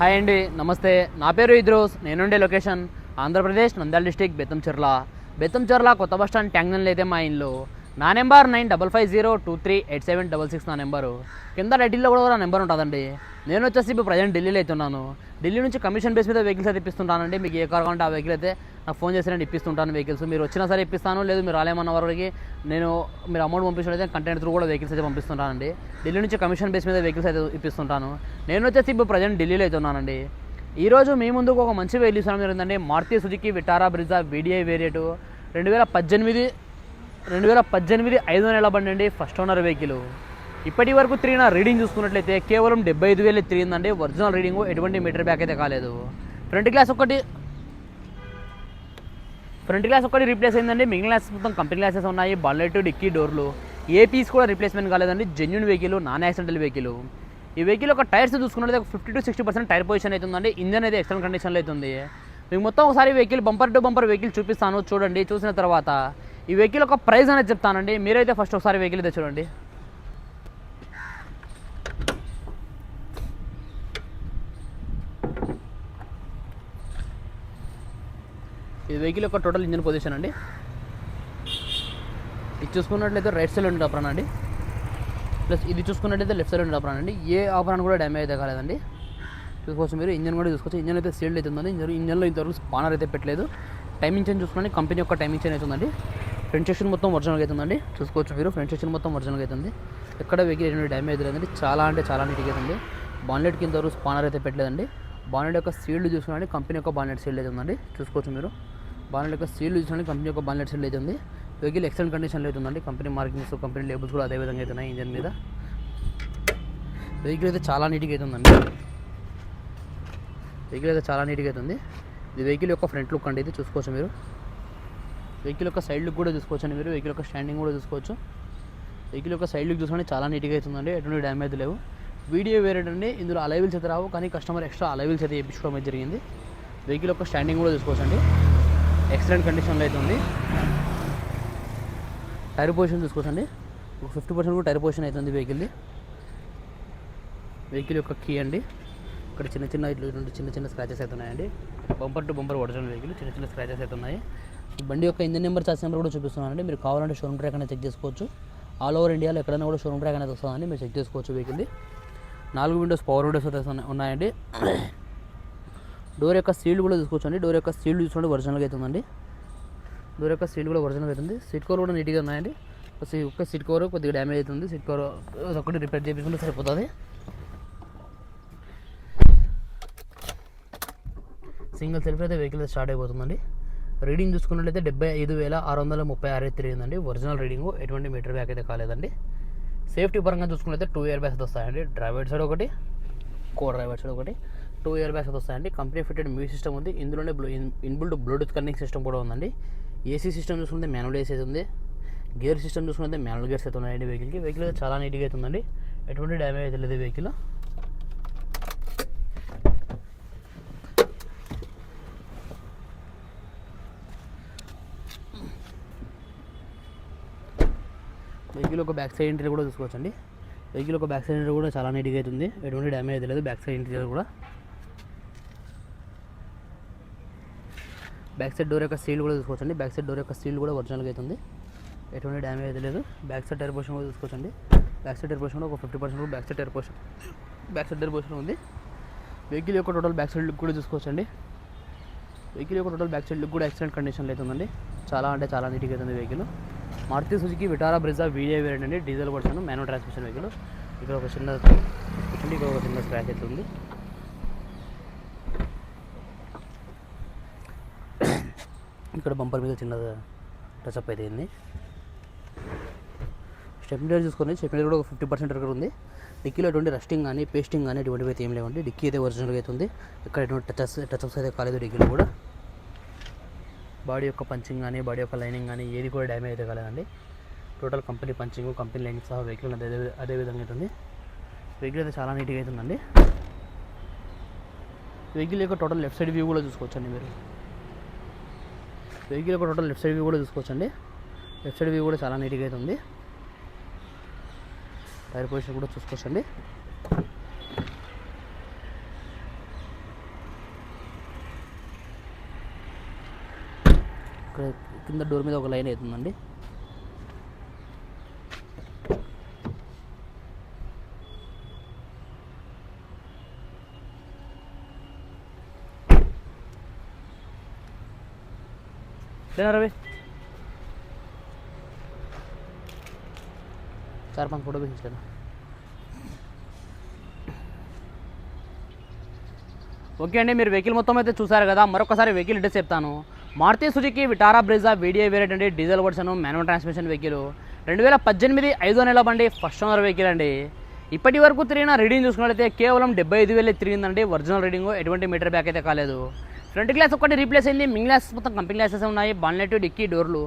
Hi అండి నమస్తే. నా పేరు ఇద్రోస్ నేనుండే లొకేషన్ ఆంధ్రప్రదేశ్ నంద్యాల డిస్టిక్ బెత్తంచెర్ల. బెత్తంచెర్ల కొత్త బస్ స్టాండ్ ట్యాంగ్నల్ అయితే మా ఇంట్లో నా number nine double five zero two three eight seven double six నా నెంబరు. కింద టైటిల్లో కూడా నా నెంబర్ ఉంటుందండి. నేను వచ్చేసి ఇప్పుడు ప్రజెంట్ ఢిల్లీలో అవుతున్నాను ఢిల్లీ నుంచి కమిషన్ బేస్ మీద వెహికల్స్ అయితే ఇప్పిస్తుంటానండి. మీకు ఏ కార్ కావాలంటే ఆ వెహికల్ అయితే నాకు ఫోన్ చేసి నేను ఇప్పిస్తుంటాను వెహికల్స్. మీరు వచ్చినా సరే ఇప్పిస్తాను. లేదు మీరు రాలేమన్న వారికి నేను మీరు అమౌంట్ పంపించినట్లయితే కంటెంట్ త్రూ కూడా వెహికల్స్ అయితే పంపిస్తుంటానండి. ఢిల్లీ నుంచి కమిషన్ బేస్ మీద వెహికల్స్ అయితే ఇప్పిస్తుంటాను. నేను వచ్చేసి ఇప్పుడు ప్రజెంట్ ఢిల్లీలో అయితే ఉన్నానండి ఈరోజు మీ ముందుకు ఒక మంచి వెహికల్ ఇస్తాను. జరిగిందండి Maruti Suzuki Vitara Brezza VDI variant. రెండు వేల పద్దెనిమిది రెండు వేల పద్దెనిమిది ఐదో నెల బండి అండి ఫస్ట్ ఓనర్ వెహికల్ ఇప్పటి వరకు తిరిగిన రీడింగ్ చూసుకున్నట్లయితే కేవలం డెబ్బై ఐదు వేలు తిరిగిందండి. ఒరిజినల్ రీడింగ్ ఎటువంటి మీటర్ బ్యాక్ అయితే కాలేదు. ఫ్రంట్ గ్లాస్ ఒకటి ఫ్రంట్ గ్లాస్ ఒకటి రీప్లేస్ అయిందండి. మిగిలిన గ్లాసెస్ మొత్తం కంపెనీ గ్లాసెస్ ఉన్నాయి. బల్లెట్ డిక్కీ డోర్లు ఏ పీస్ కూడా రీప్లేస్మెంట్ కాలేదండి. Genuine vehicle non accidental vehicle ఈ వెహికల్ ఒక టైర్స్ చూసుకున్నట్లయితే fifty to sixty percent tyre position అవుతుందండి ఇంజన్ అయితే ఎక్సలెంట్ కండిషన్లో అవుతుంది. మీకు మొత్తం ఒకసారి vehicle bumper to bumper vehicle చూపిస్తాను. చూడండి. చూసిన తర్వాత ఈ వెహికల్ ఒక ప్రైస్ అనేది చెప్తానండి. మీరైతే ఫస్ట్ ఒకసారి వెహికల్ అయితే చూడండి. ఇది వెహికల్ యొక్క టోటల్ ఇంజిన్ పొజిషన్ అండి. ఇది చూసుకున్నట్లయితే రైట్ సైడ్ ఉండే ఆపరాన్ అండి. ప్లస్ ఇది చూసుకున్నట్లయితే లెఫ్ట్ సైడ్ ఉండే ఆపరాన్ అండి. ఏ ఆపరాన్ కూడా డ్యామేజ్ అయితే కాలేదండి. చూసుకోవచ్చు మీరు. ఇంజన్ కూడా చూసుకోవచ్చు. ఇంజన్ అయితే సీల్డ్ అవుతుందండి ఇంజన్ ఇంజన్లో ఇంతవరకు స్పానర్ అయితే పెట్టలేదు. టైమింగ్ చైన్ చూసుకోండి కంపెనీ యొక్క టైమింగ్ చైన్ అవుతుందండి ఫ్రంట్ సెక్షన్ మొత్తం ఒరిజినల్గా అవుతుందండి. చూసుకోవచ్చు మీరు. ఫ్రంట్ సెక్షన్ మొత్తం ఒరిజినల్గా అవుతుంది. ఎక్కడ వెహికల్ ఎటువంటి డ్యామేజ్ లేదండి. చాలా అంటే చాలా నీట్గా అవుతుంది. బాన్లెట్ కింద వరకు స్పానర్ అయితే పెట్టలేదండి. బాన్లెట్ యొక్క సీల్డ్ చూసుకోండి. కంపెనీ యొక్క బాన్లెట్ సీల్డ్ అవుతుందండి చూసుకోవచ్చు మీరు. బాన్లెట్ యొక్క సీల్డ్ చూసుకోండి. కంపెనీ యొక్క బాన్లెట్ సీల్డ్ అయితే ఉంది. వెహికల్ ఎక్సలెంట్ కండిషన్లో అవుతుందండి కంపెనీ మార్కింగ్స్ కంపెనీ లేబుల్స్ కూడా అదే విధంగా అవుతున్నాయి ఇంజన్ మీద. వెహికల్ అయితే చాలా నీట్గా అవుతుందండి. వెహికల్ అయితే చాలా నీట్గా అవుతుంది. ఇది వెహికల్ యొక్క ఫ్రంట్ లుక్ అండి. ఇది చూసుకోవచ్చు మీరు. వెహికల్ యొక్క సైడ్ లుక్ కూడా చూసుకోవచ్చండి మీరు. వెహికల్ యొక్క స్టాండింగ్ కూడా చూసుకోవచ్చు. వెహికల్ యొక్క సైడ్ లుక్ చూసుకోండి చాలా నీట్గా అవుతుందండి. ఎటువంటి డ్యామేజ్ లేవు. వీడియో వేరేటండి ఇందులో అలైవిల్స్ అయితే రావు. కానీ కస్టమర్ ఎక్స్ట్రా అలైవిల్స్ అయితే ఇప్పించుకోవడం జరిగింది. వెహికల్ యొక్క స్టాండింగ్ కూడా చూసుకోవచ్చు అండి. ఎక్సలెంట్ కండిషన్లో అయితే ఉంది. టైర్ పొజిషన్ చూసుకోవచ్చండి ఒక ఫిఫ్టీ పర్సెంట్ కూడా టైర్ పొజిషన్ అవుతుంది వెహికల్ది వెహికల్ యొక్క కీ అండి. ఇక్కడ చిన్న చిన్న ఇట్లు చిన్న చిన్న స్క్రాచెస్ అయితే ఉన్నాయండి. Bumper to bumper original vehicle చిన్న చిన్న స్క్రాచెస్ అయితే ఉన్నాయి. బండి యొక్క ఇంజన్ నెంబర్ చార్జ్ నెంబర్ కూడా చూపిస్తున్నానండి. మీరు కావాలంటే షోరూమ్ ట్రాక్ అనేది చెక్ చేసుకోవచ్చు. ఆల్ ఓవర్ ఇండియాలో ఎక్కడైనా కూడా షోరూమ్ ట్రాక్ అనేది వస్తుందని మీరు చెక్ చేసుకోవచ్చు వెహికల్ది నాలుగు విండోస్ పవర్ విండోస్ అయితే ఉన్నాయండి. డోర్ యొక్క సీల్డ్ కూడా తీసుకోవచ్చండి డోర్ యొక్క సీల్డ్ చూసుకోండి ఒరిజినల్గా అవుతుందండి డోర్ యొక్క సీల్ కూడా ఒరిజినల్ అవుతుంది సీట్ కవర్ కూడా నీట్గా ఉన్నాయండి. బస్ ఒక్క సీట్ కవర్ కొద్దిగా డ్యామేజ్ అవుతుంది. సీట్ కవర్ ఒకటి రిపేర్ చేయించుకుంటే సరిపోతుంది. సింగిల్ సెల్ఫ్ అయితే వెహికల్ స్టార్ట్ అయిపోతుందండి. రీడింగ్ చూసుకున్నట్లయితే డెబ్బై ఐదు వేల ఆరు వందల ముప్పై ఆరు తిరిగిందండి ఒరిజినల్ రీడింగ్ ఎటువంటి మీటర్ బ్యాక్ అయితే కాలేదండి. సేఫ్టీ పరంగా చూసుకున్నట్లయితే టూ ఇయర్ బ్యాగ్స్ వస్తాయండి. డ్రైవర్ సైడ్ ఒకటి కో డ్రైవర్ సైడ్ ఒకటి టూ ఇయర్ బ్యాగ్స్ వస్తాయండి. కంపెనీ ఫిటెడ్ మ్యూజిక్ సిస్టమ్ ఉంది. ఇందులోనే blue inbuilt Bluetooth connect system కూడా ఉందండి. ఏసీ సిస్టమ్ చూసుకుంటే మాన్యువల్ ఏసీ అయితే ఉంది. గేర్ సిస్టమ్ చూసుకుంటే మాన్యువల్ గేర్స్ అయితే ఉన్నాయండి వెహికల్కి. వెహికల్ చాలా నీట్గా అయితే ఉందండి. ఎటువంటి డ్యామేజ్ అయితే లేదు వెహికల్. వెహికల్ ఒక బ్యాక్ సైడ్ ఇంటీరియర్ కూడా చూసుకోవచ్చండి వెహికల్ ఒక బ్యాక్ సైడ్ ఇంటీరియర్ కూడా చాలా నీట్గా అవుతుంది ఎటువంటి డ్యామేజ్ అయితే లేదు బ్యాక్ సైడ్ ఇంటీరియర్ కూడా బ్యాక్ సైడ్ డోర్ యొక్క సీల్ కూడా చూసుకోవచ్చండి బ్యాక్ సైడ్ డోర్ యొక్క సీల్ కూడా ఒరిజినల్గా అవుతుంది ఎటువంటి డ్యామేజ్ అయితే లేదు బ్యాక్ సైడ్ టైర్ పోర్షన్ కూడా చూసుకోవచ్చండి బ్యాక్ సైడ్ టైర్ పోర్షన్ ఒక fifty percent back side tyre portion back side tyre portion ఉంది వెహికల్ యొక్క టోటల్ బ్యాక్ సైడ్ లుక్ కూడా చూసుకోవచ్చండి వెహికల్ యొక్క టోటల్ బ్యాక్ సైడ్ లుక్ కూడా ఎక్సలెంట్ కండిషన్లో అవుతుందండి చాలా అంటే చాలా నీట్గా అవుతుంది vehicle Maruti Suzuki Vitara Brezza VDI variant అండి diesel version manual transmission vehicle ఇక్కడ ఒక చిన్న ఇక్కడ ఒక చిన్న స్క్రాచ్ అయితే ఉంది. ఇక్కడ బంపర్ మీద చిన్న టచ్అప్ అయితే అయింది స్టెప్ చూసుకొని స్టెప్ కూడా ఒక ఫిఫ్టీ పర్సెంట్ వరకు ఉంది. డిక్కీలో ఎటువంటి రస్టింగ్ కానీ పేస్టింగ్ కానీ ఎటువంటివి అయితే ఏం లేవండి. డిక్కీ అయితే ఒరిజినల్గా అయితే ఉంది. ఇక్కడ ఎటువంటి టచ్ టచ్అప్స్ అయితే కాలేదు డిక్కీలో కూడా. బాడీ యొక్క పంచింగ్ కానీ బాడీ యొక్క లైనింగ్ కానీ ఏది కూడా డ్యామేజ్ అయితే కాలేదండి. Total company punching company lining సహా వెహికల్ అదే అదే విధంగా అవుతుంది వెహికల్ అయితే చాలా నీట్గా అవుతుందండి వెహికల్ యొక్క టోటల్ లెఫ్ట్ సైడ్ వ్యూ కూడా చూసుకోవచ్చండి మీరు. వెహికల్ యొక్క టోటల్ లెఫ్ట్ సైడ్ వ్యూ కూడా చూసుకోవచ్చండి. లెఫ్ట్ సైడ్ వ్యూ కూడా చాలా నీట్గా అవుతుంది టైర్ పొజిషన్ కూడా చూసుకోవచ్చండి. ఇక్కడ కింద డోర్ మీద ఒక లైన్ అవుతుందండి లేనా రవి चार पांच फोटो भेज देना ఓకే అండి మీరు వెహికల్ మొత్తం అయితే చూసారు కదా మరొకసారి వెహికల్ డీటెయిల్స్ చెప్తాను Maruti Suzuki Vitara Brezza VDI variant అండి diesel version manual transmission vehicle రెండు వేల పద్దెనిమిది ఐదో నెల బండి ఫస్ట్ ఓనర్ వెహికల్ అండి. ఇప్పటి వరకు తిరిగిన రీడింగ్ చూసుకున్నట్లయితే కేవలం డెబ్బై ఐదు వేలు తిరిగిందండి. ఒరిజినల్ రీడింగ్ ఎటువంటి మీటర్ బ్యాక్ అయితే కాలేదు. ఫ్రంట్ గ్లాస్ ఒక్కటి రీప్లేస్ అయింది. మింగ్ గ్లాస్ మొత్తం కంపెనీ గ్లాసెస్ ఉన్నాయి. బాన్లెట్ డిక్కీ డోర్లు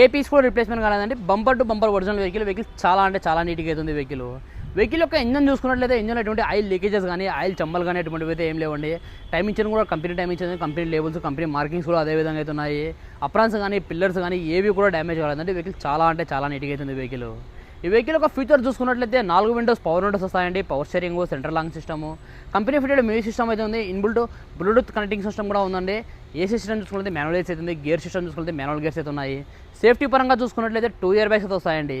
ఏ పీస్ కూడా రీప్లేస్మెంట్ కాలేదండి. Bumper to bumper original vehicle vehicle చాలా అంటే చాలా నీట్గా అవుతుంది వెహికల్ వెహికల్ యొక్క ఇంజన్ చూసుకున్నట్లయితే ఇంజన్ ఎటువంటి ఆయిల్ లీకేజెస్ కానీ ఆయిల్ చంబల్ కానీ అటువంటివి అయితే ఏం లేవండి. టైం ఇచ్చిన కూడా కంపెనీ టైం ఇచ్చింది కంపెనీ లేబుల్స్ కంపెనీ మార్కింగ్స్ కూడా అదే విధంగా అయితే ఉన్నాయి. అప్రాన్స్ కానీ పిల్లర్స్ కానీ ఏవి కూడా డ్యామేజ్ కాలేదండి వెహికల్ చాలా అంటే చాలా నీట్గా అవుతుంది వెహికల్. ఈ వెహికల్ యొక్క ఫీచర్ చూసుకున్నట్లయితే నాలుగు విండోస్ పవర్ విండోస్ వస్తాయండి. Power steering central lock system company fitted music system అయితే ఉంది. ఇన్బుల్ట్ బ్లూటూత్ కనెక్టింగ్ సిస్టమ్ కూడా ఉందండి. ఏ సిస్టమ్ చూసుకుంటే మ్యానువల్ ఏసీ అయితే ఉంది. గేర్ సిస్టమ్ చూసుకుంటే మ్యానువల్ గేర్స్ అయితే ఉన్నాయి. సేఫ్టీ పరంగా చూసుకున్నట్లయితే టూ ఇయర్ బ్యాగ్స్ అయితే వస్తాయండి.